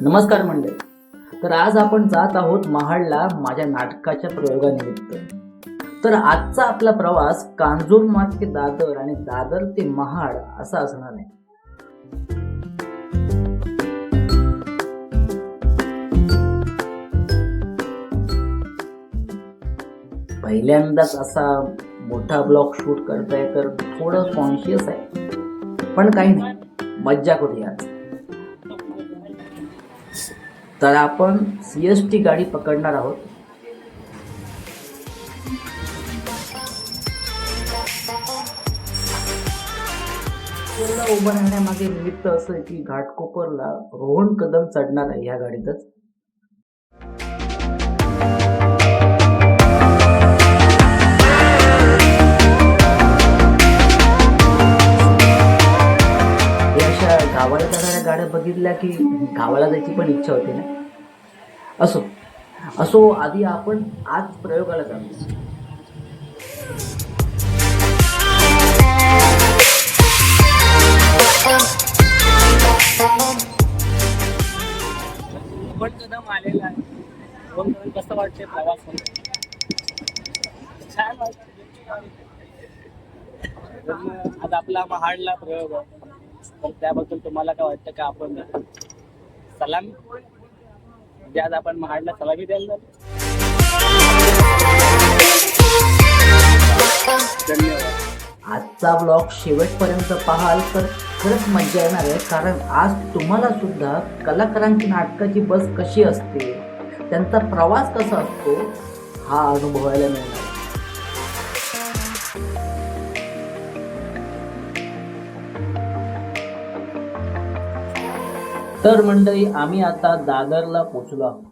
नमस्कार मंडळी. तर आज आपण जात आहोत महाडला माझ्या नाटकाच्या प्रयोगानिमित्त. तर आजचा आपला प्रवास कांजूर ते दादर आणि दादर ते महाड असा असणार आहे. पहिल्यांदाच असा मोठा ब्लॉग शूट करताय तर थोडं कॉन्शियस आहे. पण काही नाही मज्जा करूया आज. तर आपण सी एस टी गाडी पकडणार आहोत. उभं राहण्यामागे निमित्त असं आहे की घाटकोपरला रोहन कदम चढणार आहे ह्या गाडीतच. गावाला गाड्या बघितल्या की गावाला जायची पण इच्छा होते ना? असो. असो आधी आपण आज प्रयोगाला जाऊ. पण कदम आलेला आहे. कसं वाटते प्रवास छान वाटतं आज आपला महाडला प्रयोग आहे. तर त्याबद्दल तुम्हाला काय वाटतं का आपण सलाम? म्हणजे आज आपण महाडला सलामी द्यायला धन्यवाद. आजचा ब्लॉग शेवटपर्यंत पाहाल तर खरंच मजा येणार आहे कारण आज तुम्हाला सुद्धा कलाकारांची नाटकाची बस कशी असते त्यांचा प्रवास कसा असतो हा अनुभवायला मिळणार तर मंडळी आम्ही आता दादरला पोचलो आहोत.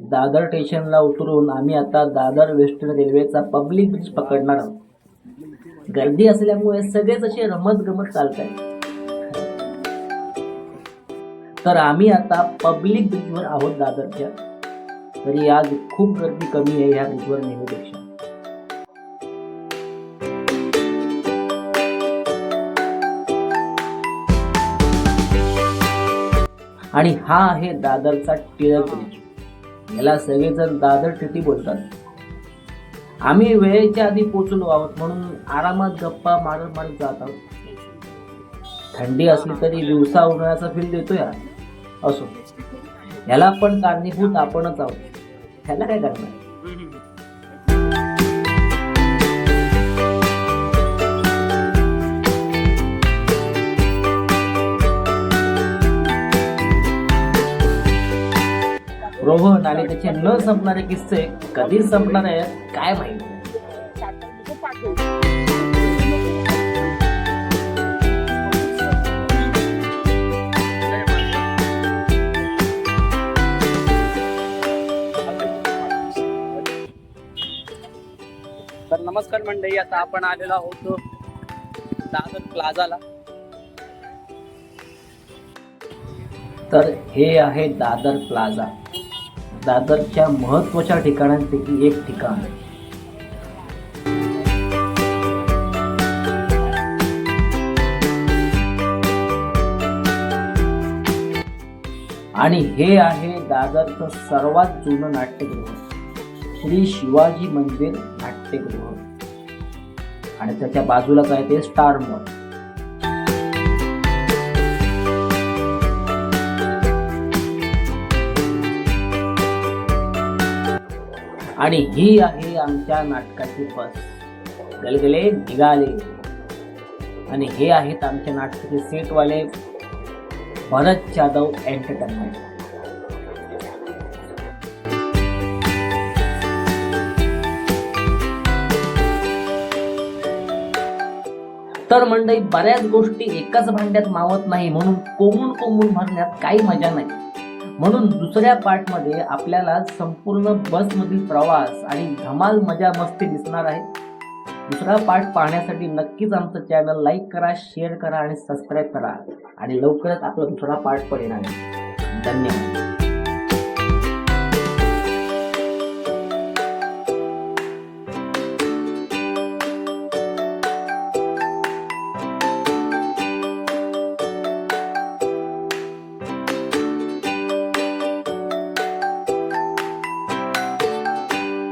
दादर स्टेशनला उतरून आम्ही आता दादर वेस्टर्न रेल्वेचा पब्लिक ब्रिज पकडणार आहोत. गर्दी असल्यामुळे सगळेच असे रमत गमत चालत आहेत. तर आम्ही आता पब्लिक ब्रिजवर आहोत दादरच्या. तरी आज खूप गर्दी कमी आहे ह्या ब्रिजवर नेहमीपेक्षा. आणि हा आहे दादरचा टिळक ब्रिज याला सगळेजण दादर टिटी बोलतात. आम्ही वेळेच्या आधी पोचलो आहोत म्हणून आरामात गप्पा मारत मारत जात आहोत. थंडी असली तरी दिवसा उन्हाळ्याचा फील देतो या असो. ह्याला पण कारणीभूत आपणच आहोत. ह्याला काय करणार? रोहन आणि त्याचे न संपणारे किस्से कधी संपणार आहेत काय माहिती? तर नमस्कार मंडळी आता आपण आलेलो आहोत दादर प्लाझाला. तर हे आहे दादर प्लाझा. दादरच्या महत्त्वाच्या ठिकाणांपैकी एक ठिकाण आणि हे आहे दादरचं सर्वात जुनं नाट्यगृह. श्री शिवाजी मंदिर नाट्यगृह. आणि त्याच्या बाजूला काय ते? Star mall. आणि ही आहे आमच्या नाटकाची बस गलगले निघाले. आणि हे आहेत आमच्या नाटकाचे सेटवाले भरत जाधव एंटरटेनमेंट तर मंडळी बऱ्याच गोष्टी एकाच भांड्यात मावत नाही म्हणून कोंबून कोंबून भरण्यात काही मजा नाही. म्हणून दुसऱ्या पार्टमध्ये आपल्याला संपूर्ण बसमधील प्रवास आणि धमाल मजा मस्ती दिसणार आहे. दुसरा पार्ट पाहण्यासाठी नक्कीच आमचं चॅनल लाईक करा शेअर करा आणि सबस्क्राईब करा. आणि लवकरच आपला दुसरा पार्ट पण येणार आहे. धन्यवाद.